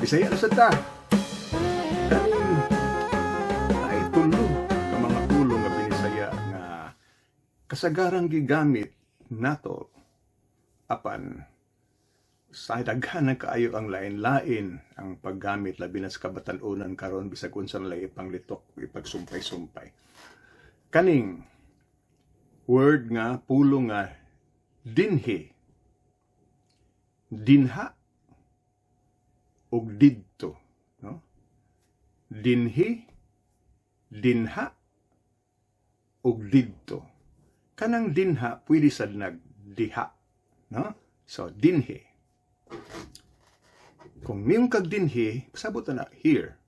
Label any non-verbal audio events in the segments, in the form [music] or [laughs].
Bisaya na sad ta. Ay tulo ka mga ulo nga binisaya nga kasagarang gigamit nato apan sa daghan kaayo ang lain-lain ang paggamit labi na sa kabatanunan karon bisag unsa lay ipanglitok ipagsumpay-sumpay. Kaning word nga pulo nga dinhi. Dinha ug didto no? Dinhi dinha ug didto. Kanang dinha pwede sad nagdiha no? So dinhi kung miyong kag dinhi pasabot na here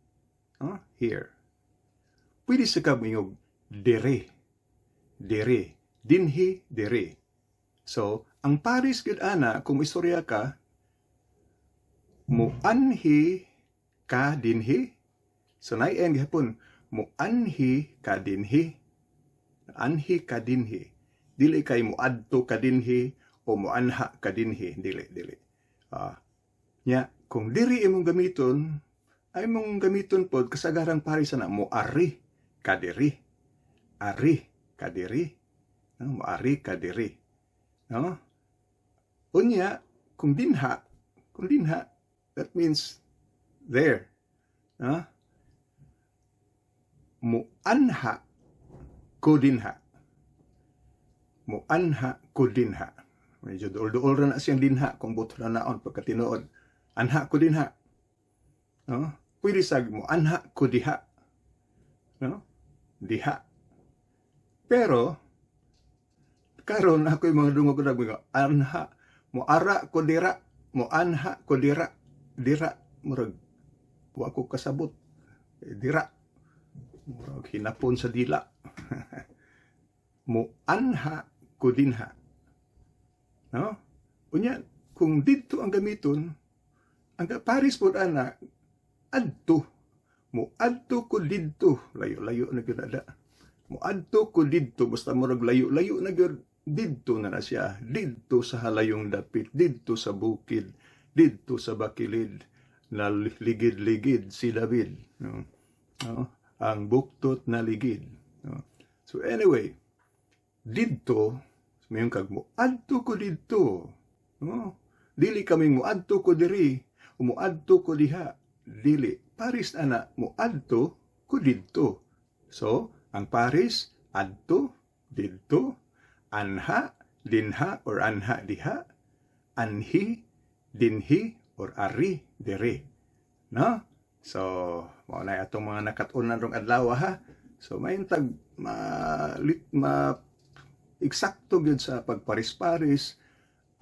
no? Here. Pwede sa kag miyong dire dire dinhi dire so ang paris gud ana kung istorya ka muanhi ka dinhi so naien gihapon. Muanhi ka dinhi anhi ka dinhi dili kay muadto ka dinhi o muanha ka dinhi dili dili. Ah nya kung diri imong gamiton ay mong gamiton pod kasagarang paris na muari ka diri. Ari ka diri. No muari ka diri. No? Unya kung dinha kung dinha that means there no muanha ko dinha muanha ko dinha medyo duol-duol ra na siyang dinha kung buto na naon pagkatinuod anha ko dinha no? Pwede sag mo anha ko diha no? Diha. Pero karon ako yung mga dungog mga anha mo ara ko dira mo anha ko dira murag wa ko kasabot. Eh, dira murag hinapon sa dila. [laughs] Mo anha ko dinha. No? Unya kung didto ang gamiton ang paris pod ana adto. Mo adto ko didto layo-layo na gyud ada. Mo adto ko didto basta murag layo-layo na gyud didto na na siya. Didto sa halayong dapit didto sa bukid didto sa bakilid na ligid-ligid si David no? no? ang buktot na ligid no? so anyway didto mayon kag mo adto ko didto no? dili kaming mo adto ko diri umuadto ko diha dili paris ana muadto ko didto so ang paris adto didto anha dinha or anha diha anhi dinhi or ari diri no? So mao na atong mga nakatunan rong adlaw ha? So may tag ma, lit, ma eksakto gyud sa pagparis-paris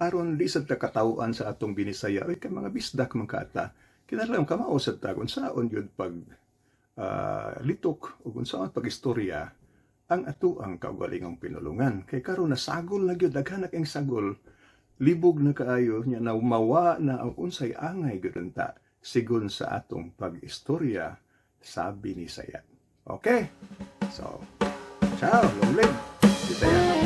aron di sad katawuan sa atong binisaya. Ay kay mga bisdak man kata kinahanglan kamao sad ta kung saon gyud pag ah, litok ug unsaon pag istorya ang ato ang kaugalingong pinulungan. Kay karon nasagol na gyud daghan kayong sagol libog na kaayo nya na mawa na ang unsay angay gyud ta sigon sa atong pag-istorya sa binisaya okay so ciao long live Bisaya.